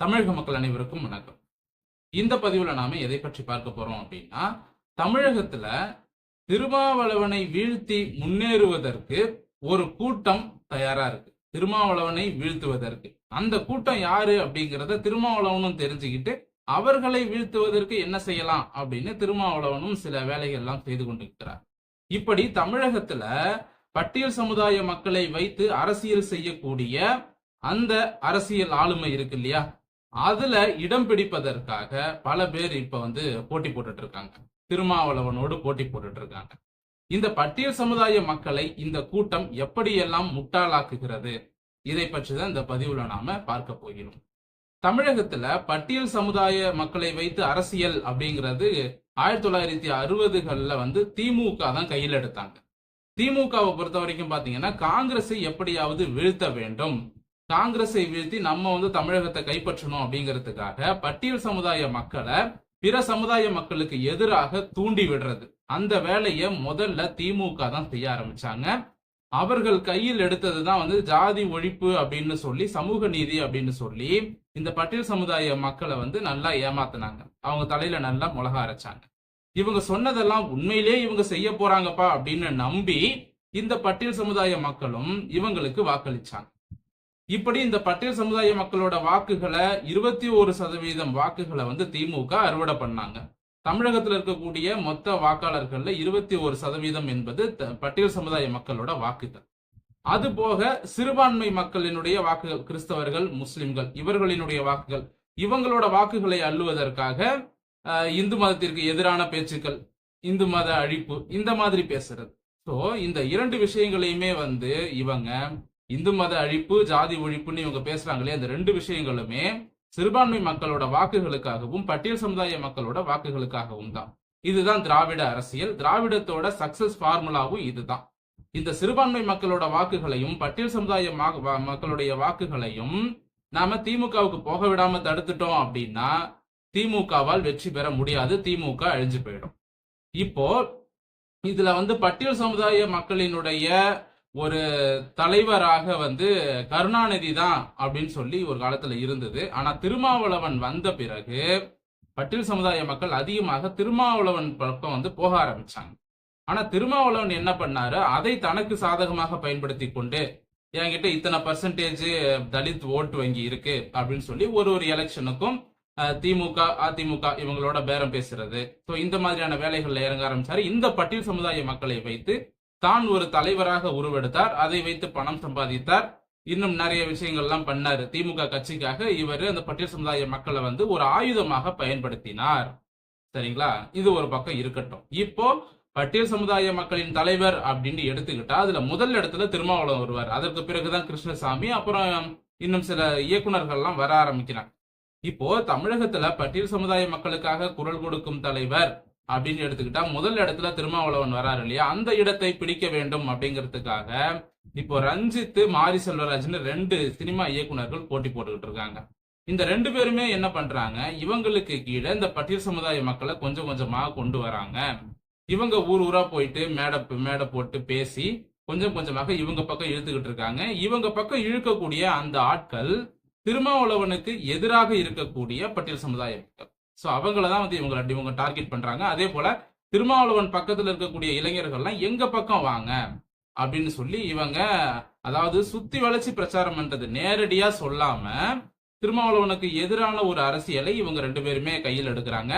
தமிழக மக்கள் அனைவருக்கும் வணக்கம். இந்த பதிவுல நாம எதை பற்றி பார்க்க போறோம் அப்படின்னா தமிழகத்துல திருமாவளவனை வீழ்த்தி முன்னேறுவதற்கு ஒரு கூட்டம் தயாரா இருக்கு. திருமாவளவனை வீழ்த்துவதற்கு. அந்த கூட்டம் யாரு அப்படிங்கிறத திருமாவளவனும் தெரிஞ்சுக்கிட்டு அவர்களை வீழ்த்துவதற்கு என்ன செய்யலாம் அப்படின்னு திருமாவளவனும் சில வேலைகள் எல்லாம் செய்து கொண்டிருக்கிறார். இப்படி தமிழகத்துல பட்டியல் சமுதாய மக்களை வைத்து அரசியல் செய்யக்கூடிய அந்த அரசியல் ஆளுமை இருக்கு இல்லையா? அதுல இடம் பிடிப்பதற்காக பல பேர் இப்ப வந்து போட்டி போட்டுட்டு இருக்காங்க திருமாவளவனோடு போட்டி போட்டுட்டு இருக்காங்க இந்த பட்டியல் சமுதாய மக்களை இந்த கூட்டம் எப்படியெல்லாம் முட்டாளாக்குகிறது? இதை பற்றி தான் இந்த பதிவுல நாம பார்க்க போகிறோம். தமிழகத்துல பட்டியல் சமுதாய மக்களை வைத்து அரசியல் அப்படிங்கிறது ஆயிரத்தி தொள்ளாயிரத்தி அறுபதுகள்ல வந்து திமுக தான் கையில் எடுத்தாங்க. திமுகவை பொறுத்த வரைக்கும் பாத்தீங்கன்னா காங்கிரஸை எப்படியாவது வீழ்த்த வேண்டும். காங்கிரஸை வீழ்த்தி நம்ம வந்து தமிழகத்தை கைப்பற்றணும் அப்படிங்கிறதுக்காக பட்டியல் சமுதாய மக்களை பிற சமுதாய மக்களுக்கு எதிராக தூண்டி விடுறது. அந்த வேலையை முதல்ல திமுக தான் செய்ய ஆரம்பிச்சாங்க. அவர்கள் கையில் எடுத்தது தான் வந்து ஜாதி ஒழிப்பு அப்படின்னு சொல்லி சமூக நீதி அப்படின்னு சொல்லி இந்த பட்டியல் சமுதாய மக்களை வந்து நல்லா ஏமாத்தினாங்க. அவங்க தலையில நல்லா மிளகா அரைச்சாங்க இவங்க சொன்னதெல்லாம் உண்மையிலே இவங்க செய்ய போறாங்கப்பா அப்படின்னு நம்பி இந்த பட்டியல் சமுதாய மக்களும் இவங்களுக்கு வாக்களிச்சாங்க. இப்படி இந்த பட்டியல் சமுதாய மக்களோட வாக்குகளை இருபத்தி ஒரு சதவீதம் வாக்குகளை வந்து திமுக அறுவடை பண்ணாங்க. தமிழகத்தில் இருக்கக்கூடிய மொத்த வாக்காளர்கள்ல இருபத்தி ஒரு சதவீதம் என்பது த- பட்டியல் சமுதாய மக்களோட வாக்குகள். அது போக சிறுபான்மை மக்களினுடைய வாக்குகள் கிறிஸ்தவர்கள் முஸ்லிம்கள் இவர்களினுடைய வாக்குகள். இவங்களோட வாக்குகளை அள்ளுவதற்காக இந்து மதத்திற்கு எதிரான பேச்சுக்கள் இந்து மத அழிப்பு இந்த மாதிரி பேசுறது. ஸோ இந்த இரண்டு விஷயங்களையுமே வந்து இவங்க இந்து மத அழிப்பு ஜாதி ஒழிப்புன்னு இவங்க பேசுறாங்களே அந்த ரெண்டு விஷயங்களுமே சிறுபான்மை மக்களோட வாக்குகளுக்காகவும் பட்டியல் சமுதாய மக்களோட வாக்குகளுக்காகவும் தான். இதுதான் திராவிட அரசியல். திராவிடத்தோட சக்சஸ் ஃபார்முலாவும் இதுதான். இந்த சிறுபான்மை மக்களோட வாக்குகளையும் பட்டியல் சமுதாய மக்களுடைய வாக்குகளையும் நாம திமுகவுக்கு போக விடாம தடுத்துட்டோம் அப்படின்னா திமுகவால் வெற்றி பெற முடியாது. திமுக அழிஞ்சு போயிடும். இப்போ இதுல வந்து பட்டியல் சமுதாய மக்களினுடைய ஒரு தலைவராக வந்து கருணாநிதி தான் அப்படின்னு சொல்லி ஒரு காலத்துல இருந்தது. ஆனா திருமாவளவன் வந்த பிறகு பட்டியல் சமுதாய மக்கள் அதிகமாக திருமாவளவன் பக்கம் வந்து போக ஆரம்பிச்சாங்க. ஆனா திருமாவளவன் என்ன பண்ணாரு? அதை தனக்கு சாதகமாக பயன்படுத்தி கொண்டு என்கிட்ட இத்தனை பர்சன்டேஜ் தலித் ஓட்டு வங்கி இருக்கு அப்படின்னு சொல்லி ஒரு ஒரு எலெக்ஷனுக்கும் திமுக அதிமுக இவங்களோட பேரம் பேசுறது. ஸோ இந்த மாதிரியான வேலைகள்ல இறங்க ஆரம்பிச்சாரு. இந்த பட்டியல் சமுதாய மக்களை வைத்து தான் ஒரு தலைவராக உருவெடுத்தார் அதை வைத்து பணம் சம்பாதித்தார். இன்னும் நிறைய விஷயங்கள்லாம் பண்ணாரு. திமுக கட்சிக்காக இவர் அந்த பட்டியல் சமுதாய மக்களை வந்து ஒரு ஆயுதமாக பயன்படுத்தினார். சரிங்களா? இது ஒரு பக்கம் இருக்கட்டும். இப்போ பட்டியல் சமுதாய மக்களின் தலைவர் அப்படின்னு எடுத்துக்கிட்டா அதுல முதல் இடத்துல திருமாவளவன் வருவார். அதற்கு பிறகுதான் கிருஷ்ணசாமி அப்புறம் இன்னும் சில இயக்குனர்கள்லாம் வர ஆரம்பிக்கிறாங்க. இப்போ தமிழகத்துல பட்டியல் சமுதாய மக்களுக்காக குரல் கொடுக்கும் தலைவர் அப்படின்னு எடுத்துக்கிட்டா முதல் இடத்துல திருமாவளவன் வராரு இல்லையா? அந்த இடத்தை பிடிக்க வேண்டும் அப்படிங்கிறதுக்காக இப்போ ரஞ்சித் மாரி செல்வராஜ்னு ரெண்டு சினிமா இயக்குனர்கள் போட்டி போட்டுக்கிட்டு இருக்காங்க. இந்த ரெண்டு பேருமே என்ன பண்றாங்க? இவங்களுக்கு கீழே இந்த பட்டியல் சமுதாய மக்களை கொஞ்சம் கொஞ்சமா கொண்டு வராங்க. இவங்க ஊர் ஊரா போயிட்டு மேடை மேடை போட்டு பேசி கொஞ்சம் கொஞ்சமாக இவங்க பக்கம் இழுத்துக்கிட்டு இருக்காங்க. இவங்க பக்கம் இழுக்கக்கூடிய அந்த ஆட்கள் திருமாவளவனுக்கு எதிராக இருக்கக்கூடிய பட்டியல் சமுதாய மக்கள். ஸோ அவங்கள தான் வந்து இவங்க இவங்க டார்கெட் பண்ணுறாங்க அதே போல திருமாவளவன் பக்கத்தில் இருக்கக்கூடிய இளைஞர்கள்லாம் எங்கள் பக்கம் வாங்க? அப்படின்னு சொல்லி இவங்க அதாவது சுத்தி வளர்ச்சி பிரச்சாரம் பண்றது நேரடியா சொல்லாம திருமாவளவனுக்கு எதிரான ஒரு அரசியலை இவங்க ரெண்டு பேருமே கையில் எடுக்கிறாங்க.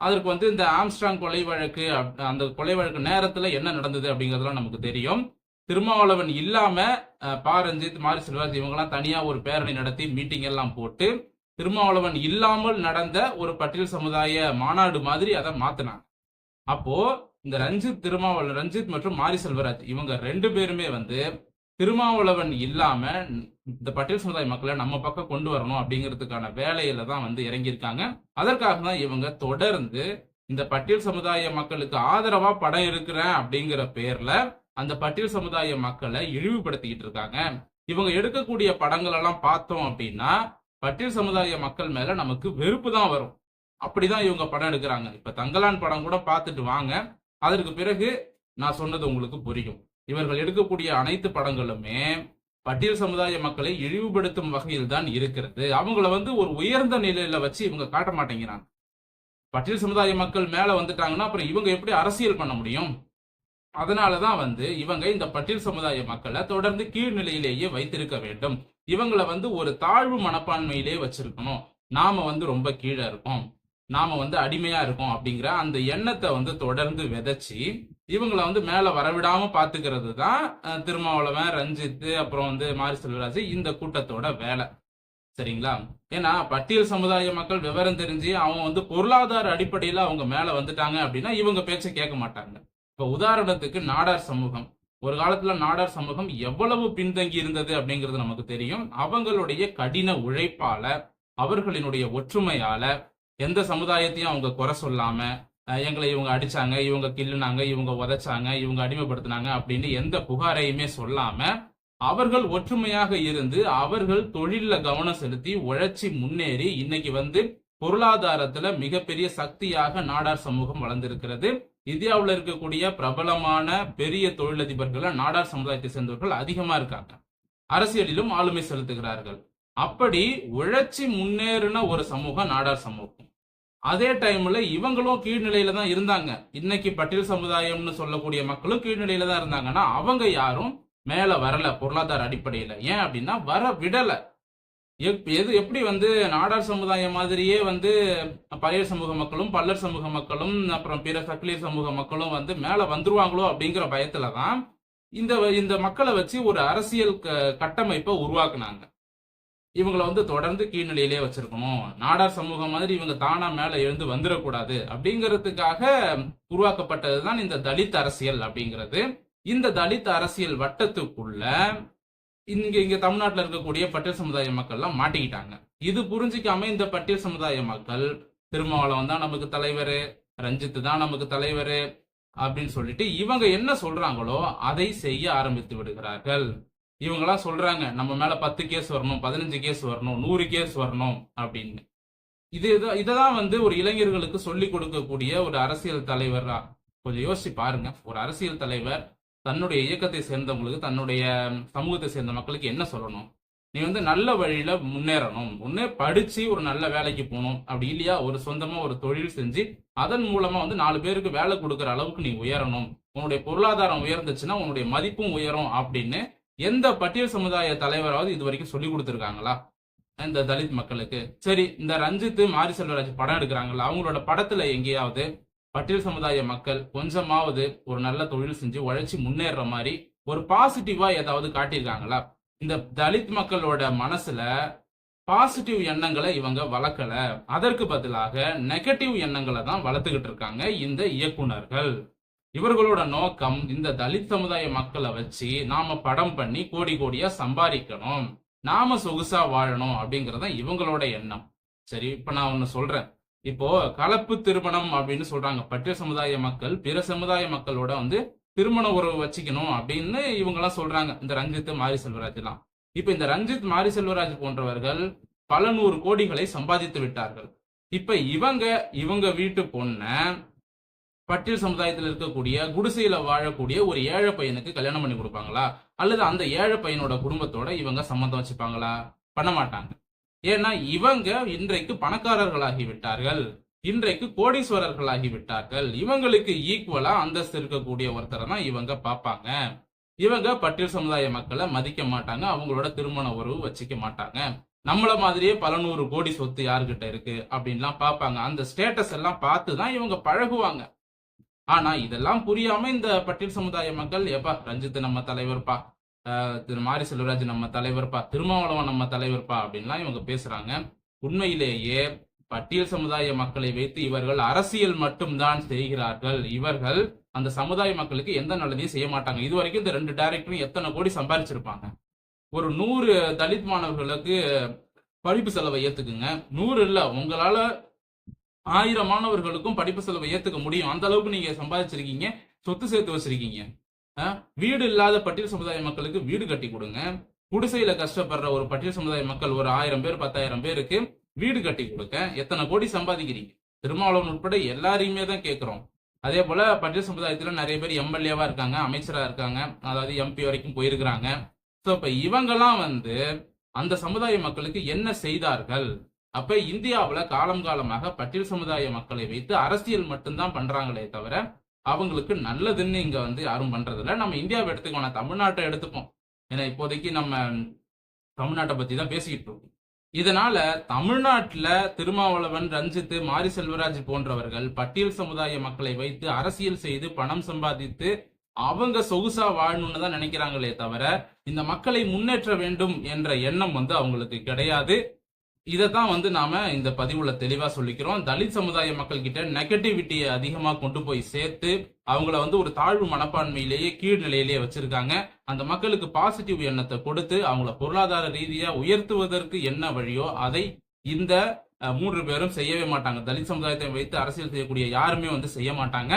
அதற்கு வந்து இந்த ஆம்ஸ்ட்ராங் கொலை வழக்கு அப்- அந்த கொலை வழக்கு நேரத்துல என்ன நடந்தது அப்படிங்கிறதுலாம் நமக்கு தெரியும். திருமாவளவன் இல்லாம பா. ரஞ்சித் மாரி செல்வராஜ் இவங்கெல்லாம் தனியா ஒரு பேரணி நடத்தி மீட்டிங் எல்லாம் போட்டு திருமாவளவன் இல்லாமல் நடந்த ஒரு பட்டியல் சமுதாய மாநாடு மாதிரி அதை மாத்தினாங்க. அப்போ இந்த ரஞ்சித் திருமாவளவன் ரஞ்சித் மற்றும் மாரி செல்வராஜ் இவங்க ரெண்டு பேருமே வந்து திருமாவளவன் இல்லாம இந்த பட்டியல் சமுதாய மக்களை நம்ம பக்கம் கொண்டு வரணும் அப்படிங்கிறதுக்கான வேலையில தான் வந்து இறங்கியிருக்காங்க. அதற்காக தான் இவங்க தொடர்ந்து இந்த பட்டியல் சமுதாய மக்களுக்கு ஆதரவா படம் இருக்கிறேன் அப்படிங்கிற பேர்ல அந்த பட்டியல் சமுதாய மக்களை இழிவுபடுத்திக்கிட்டு இருக்காங்க. இவங்க எடுக்கக்கூடிய படங்கள் எல்லாம் பார்த்தோம் அப்படின்னா பட்டியல் சமுதாய மக்கள் மேல நமக்கு வெறுப்பு தான் வரும். அப்படிதான் இவங்க படம் எடுக்கிறாங்க. இப்ப தங்கலான் படம் கூட பார்த்துட்டு வாங்க. அதற்கு பிறகு நான் சொன்னது உங்களுக்கு புரியும். இவர்கள் எடுக்கக்கூடிய அனைத்து படங்களுமே பட்டியல் சமுதாய மக்களை இழிவுபடுத்தும் வகையில் தான் இருக்கிறது. அவங்கள வந்து ஒரு உயர்ந்த நிலையில வச்சு இவங்க காட்ட மாட்டேங்கிறாங்க. பட்டியல் சமுதாய மக்கள் மேல வந்துட்டாங்கன்னா அப்புறம் இவங்க எப்படி அரசியல் பண்ண முடியும்? அதனாலதான் வந்து இவங்க இந்த பட்டியல் சமுதாய மக்களை தொடர்ந்து கீழ்நிலையிலேயே வைத்திருக்க வேண்டும். இவங்களை வந்து ஒரு தாழ்வு மனப்பான்மையிலே வச்சிருக்கணும். நாம வந்து ரொம்ப கீழே இருக்கோம். நாம வந்து அடிமையா இருக்கோம் அப்படிங்கிற அந்த எண்ணத்தை வந்து தொடர்ந்து விதைச்சி இவங்களை வந்து மேல வரவிடாம பாத்துக்கிறது தான் திருமாவளவன் ரஞ்சித் அப்புறம் வந்து மாரி செல்வராஜ் இந்த கூட்டத்தோட வேலை. சரிங்களா? ஏன்னா பட்டியல் சமுதாய மக்கள் விவரம் தெரிஞ்சு அவங்க வந்து பொருளாதார அடிப்படையில அவங்க மேல வந்துட்டாங்க அப்படின்னா இவங்க பேச்சை கேட்க மாட்டாங்க. இப்ப உதாரணத்துக்கு நாடார் சமூகம். ஒரு காலத்துல நாடார் சமூகம் எவ்வளவு பின்தங்கி இருந்தது அப்படிங்கிறது நமக்கு தெரியும். அவங்களுடைய கடின உழைப்பால அவர்களினுடைய ஒற்றுமையால எந்த சமுதாயத்தையும் அவங்க குறை சொல்லாம எங்களை இவங்க அடிச்சாங்க இவங்க கிள்ளுனாங்க இவங்க உதைச்சாங்க இவங்க அடிமைப்படுத்தினாங்க அப்படின்னு எந்த புகாரையுமே சொல்லாம அவர்கள் ஒற்றுமையாக இருந்து அவர்கள் தொழில்ல கவனம் செலுத்தி உழைச்சி முன்னேறி இன்னைக்கு வந்து பொருளாதாரத்துல மிகப்பெரிய சக்தியாக நாடார் சமூகம் வளர்ந்திருக்கிறது. இந்தியாவில் இருக்கக்கூடிய பிரபலமான பெரிய தொழிலதிபர்கள நாடார் சமுதாயத்தை சேர்ந்தவர்கள் அதிகமா இருக்காங்க. அரசியலிலும் ஆளுமை செலுத்துகிறார்கள். அப்படி உழைச்சி முன்னேறின ஒரு சமூகம் நாடார் சமூகம். அதே டைம்ல இவங்களும் கீழ்நிலையில தான் இருந்தாங்க. இன்னைக்கு பட்டியல் சமுதாயம்னு சொல்லக்கூடிய மக்களும் கீழ்நிலையில தான் இருந்தாங்கன்னா அவங்க யாரும் மேல வரல பொருளாதார அடிப்படையில. ஏன் அப்படின்னா வர விடல. எப்- எது எப்படி வந்து நாடார் சமுதாயம் மாதிரியே வந்து பழைய சமூக மக்களும் பல்லர் சமூக மக்களும் அப்புறம் பிற சக்கிலியர் சமூக மக்களும் வந்து மேல வந்துருவாங்களோ அப்படிங்கிற பயத்துல தான் இந்த இந்த மக்களை வச்சு ஒரு அரசியல் க- கட்டமைப்பை உருவாக்குனாங்க. இவங்களை வந்து தொடர்ந்து கீழ்நிலையிலே வச்சிருக்கணும். நாடார் சமூகம் மாதிரி இவங்க தானா மேல எழுந்து வந்துடக்கூடாது அப்படிங்கிறதுக்காக உருவாக்கப்பட்டது தான் இந்த தலித் அரசியல் அப்படிங்கிறது. இந்த தலித் அரசியல் வட்டத்துக்குள்ள இங்க இங்க தமிழ்நாட்டில் இருக்கக்கூடிய பட்டியல் சமுதாய மக்கள்லாம் மாட்டிக்கிட்டாங்க. இது புரிஞ்சிக்காம இந்த பட்டியல் சமுதாய மக்கள் திருமாவளவன் தான் நமக்கு தலைவர் ரஞ்சித் தான் நமக்கு தலைவர் அப்படின்னு சொல்லிட்டு இவங்க என்ன சொல்றாங்களோ அதை செய்ய ஆரம்பித்து விடுகிறார்கள். இவங்கெல்லாம் சொல்றாங்க நம்ம மேல பத்து கேஸ் வரணும் பதினஞ்சு கேஸ் வரணும் நூறு கேஸ் வரணும் அப்படின்னு. இது இத- வந்து ஒரு இளைஞர்களுக்கு சொல்லி கொடுக்கக்கூடிய ஒரு அரசியல் தலைவரா கொஞ்சம் யோசிச்சு பாருங்க. ஒரு அரசியல் தலைவர் தன்னுடைய இயக்கத்தை சேர்ந்தவங்களுக்கு தன்னுடைய சமூகத்தை சேர்ந்த மக்களுக்கு என்ன சொல்லணும்? நீ வந்து நல்ல வழியில முன்னேறணும். ஒன்னே படிச்சு ஒரு நல்ல வேலைக்கு போகணும். அப்படி இல்லையா? ஒரு சொந்தமா ஒரு தொழில் செஞ்சு அதன் மூலமா வந்து நாலு பேருக்கு வேலை கொடுக்குற அளவுக்கு நீ உயரணும். உன்னுடைய பொருளாதாரம் உயர்ந்துச்சுன்னா உன்னுடைய மதிப்பும் உயரும் அப்படின்னு எந்த பட்டியல் சமுதாய தலைவராவது இது வரைக்கும் சொல்லி கொடுத்துருக்காங்களா? இந்த தலித் மக்களுக்கு. சரி இந்த ரஞ்சித் மாரி செல்வராஜ் படம் எடுக்கிறாங்கல்ல அவங்களோட படத்துல எங்கேயாவது பட்டியல் சமுதாய மக்கள் கொஞ்சமாவது ஒரு நல்ல தொழில் செஞ்சு உழைச்சி முன்னேற மாதிரி ஒரு பாசிட்டிவா ஏதாவது காட்டியிருக்காங்களா? இந்த தலித் மக்களோட மனசுல பாசிட்டிவ் எண்ணங்களை இவங்க வளர்க்கல. அதற்கு பதிலாக நெகட்டிவ் எண்ணங்களை தான் வளர்த்துக்கிட்டு இருக்காங்க இந்த இயக்குனர்கள். இவர்களோட நோக்கம் இந்த தலித் சமுதாய மக்களை வச்சு நாம படம் பண்ணி கோடி கோடியா சம்பாதிக்கணும். நாம சொகுசா வாழணும் அப்படிங்கறத இவங்களோட எண்ணம். சரி இப்ப நான் ஒன்னு சொல்றேன். இப்போ கலப்பு திருமணம் அப்படின்னு சொல்றாங்க. பட்டியல் சமுதாய மக்கள் பிற சமுதாய மக்களோட வந்து திருமண உறவு வச்சுக்கணும் அப்படின்னு இவங்க எல்லாம் சொல்றாங்க. இந்த ரஞ்சித் மாரி செல்வராஜ் எல்லாம். இப்ப இந்த ரஞ்சித் மாரி செல்வராஜ் போன்றவர்கள் பல நூறு கோடிகளை சம்பாதித்து விட்டார்கள். இப்ப இவங்க இவங்க வீட்டு பொண்ண பட்டியல் சமுதாயத்தில் இருக்கக்கூடிய குடிசையில வாழக்கூடிய ஒரு ஏழை பையனுக்கு கல்யாணம் பண்ணி கொடுப்பாங்களா? அல்லது அந்த ஏழை பையனோட குடும்பத்தோட இவங்க சம்மந்தம் வச்சுப்பாங்களா? பண்ண மாட்டாங்க. ஏன்னா இவங்க இன்றைக்கு பணக்காரர்களாகி விட்டார்கள் இன்றைக்கு கோடீஸ்வரர்களாகி விட்டார்கள் இவங்களுக்கு ஈக்குவலா அந்தஸ்து இருக்கக்கூடிய ஒருத்தரை தான் இவங்க பார்ப்பாங்க. இவங்க பட்டியல் சமுதாய மக்களை மதிக்க மாட்டாங்க. அவங்களோட திருமண உறவு வச்சுக்க மாட்டாங்க. நம்மள மாதிரியே பல நூறு கோடி சொத்து யாருக்கிட்ட இருக்கு அப்படின்லாம் பார்ப்பாங்க. அந்த ஸ்டேட்டஸ் எல்லாம் பார்த்து தான் இவங்க பழகுவாங்க. ஆனா இதெல்லாம் புரியாம இந்த பட்டியல் சமுதாய மக்கள் எப்பா ரஞ்சித் நம்ம தலைவர்ப்பா திரு மாரி செல்வராஜ் நம்ம தலைவர்ப்பா திருமாவளவன் நம்ம தலைவர்ப்பா அப்படின்லாம் இவங்க பேசுறாங்க. உண்மையிலேயே பட்டியல் சமுதாய மக்களை வைத்து இவர்கள் அரசியல் மட்டும்தான் செய்கிறார்கள். இவர்கள் அந்த சமுதாய மக்களுக்கு எந்த நல்லதையும் செய்ய மாட்டாங்க. இது வரைக்கும் இந்த ரெண்டு டைரக்டரும் எத்தனை கோடி சம்பாரிச்சிருப்பாங்க? ஒரு நூறு தலித் மாணவர்களுக்கு படிப்பு செலவை ஏத்துக்குங்க. நூறு இல்ல உங்களால ஆயிரம் மாணவர்களுக்கும் படிப்பு செலவை ஏத்துக்க முடியும். அந்த அளவுக்கு நீங்க சம்பாதிச்சிருக்கீங்க. சொத்து சேர்த்து வச்சிருக்கீங்க. வீடு இல்லாத பட்டியல் சமுதாய மக்களுக்கு வீடு கட்டி கொடுங்க. குடிசையில கஷ்டப்படுற ஒரு பட்டியல் சமுதாய மக்கள் ஒரு ஆயிரம் பேர் பத்தாயிரம் பேருக்கு வீடு கட்டி கொடுக்க எத்தனை கோடி சம்பாதிக்கிறீங்க? திருமாவளவன் உட்பட எல்லாரையுமே தான் கேட்கிறோம் அதே போல பட்டியல் சமுதாயத்துல நிறைய பேர் எம்எல்ஏவா இருக்காங்க அமைச்சரா இருக்காங்க அதாவது எம்பி வரைக்கும் போயிருக்கிறாங்க. சோ இப்ப இவங்கெல்லாம் வந்து அந்த சமுதாய மக்களுக்கு என்ன செய்தார்கள்? அப்ப இந்தியாவில் காலம் காலமாக பட்டியல் சமுதாய மக்களை வைத்து அரசியல் மட்டும்தான் பண்றாங்களே தவிர அவங்களுக்கு நல்லதுன்னு இங்க வந்து யாரும் பண்றதில்ல. நம்ம இந்தியாவை எடுத்துக்கோங்க நான் தமிழ்நாட்டை எடுத்துப்போம். ஏன்னா இப்போதைக்கு நம்ம தமிழ்நாட்டை பத்தி தான் பேசிக்கிட்டு இருக்கோம். இதனால தமிழ்நாட்டில் திருமாவளவன் ரஞ்சித் மாரி செல்வராஜ் போன்றவர்கள் பட்டியல் சமுதாய மக்களை வைத்து அரசியல் செய்து பணம் சம்பாதித்து அவங்க சொகுசா வாழணும்னு தான் நினைக்கிறாங்களே தவிர இந்த மக்களை முன்னேற்ற வேண்டும் என்ற எண்ணம் வந்து அவங்களுக்கு கிடையாது. இதை தான் வந்து நாம இந்த பதிவுல தெளிவா சொல்லிக்கிறோம். தலித் சமுதாய மக்கள் கிட்ட நெகட்டிவிட்டியை அதிகமா கொண்டு போய் சேர்த்து அவங்கள வந்து ஒரு தாழ்வு மனப்பான்மையிலேயே கீழ்நிலையிலேயே வச்சிருக்காங்க. அந்த மக்களுக்கு பாசிட்டிவ் எண்ணத்தை கொடுத்து அவங்கள பொருளாதார ரீதியா உயர்த்துவதற்கு என்ன வழியோ அதை இந்த மூன்று பேரும் செய்யவே மாட்டாங்க. தலித் சமுதாயத்தை வைத்து அரசியல் செய்யக்கூடிய யாருமே வந்து செய்ய மாட்டாங்க.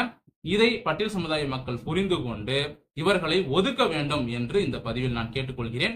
இதை பட்டியல் சமுதாய மக்கள் புரிந்து கொண்டு இவர்களை ஒதுக்க வேண்டும் என்று இந்த பதிவில் நான் கேட்டுக்கொள்கிறேன்.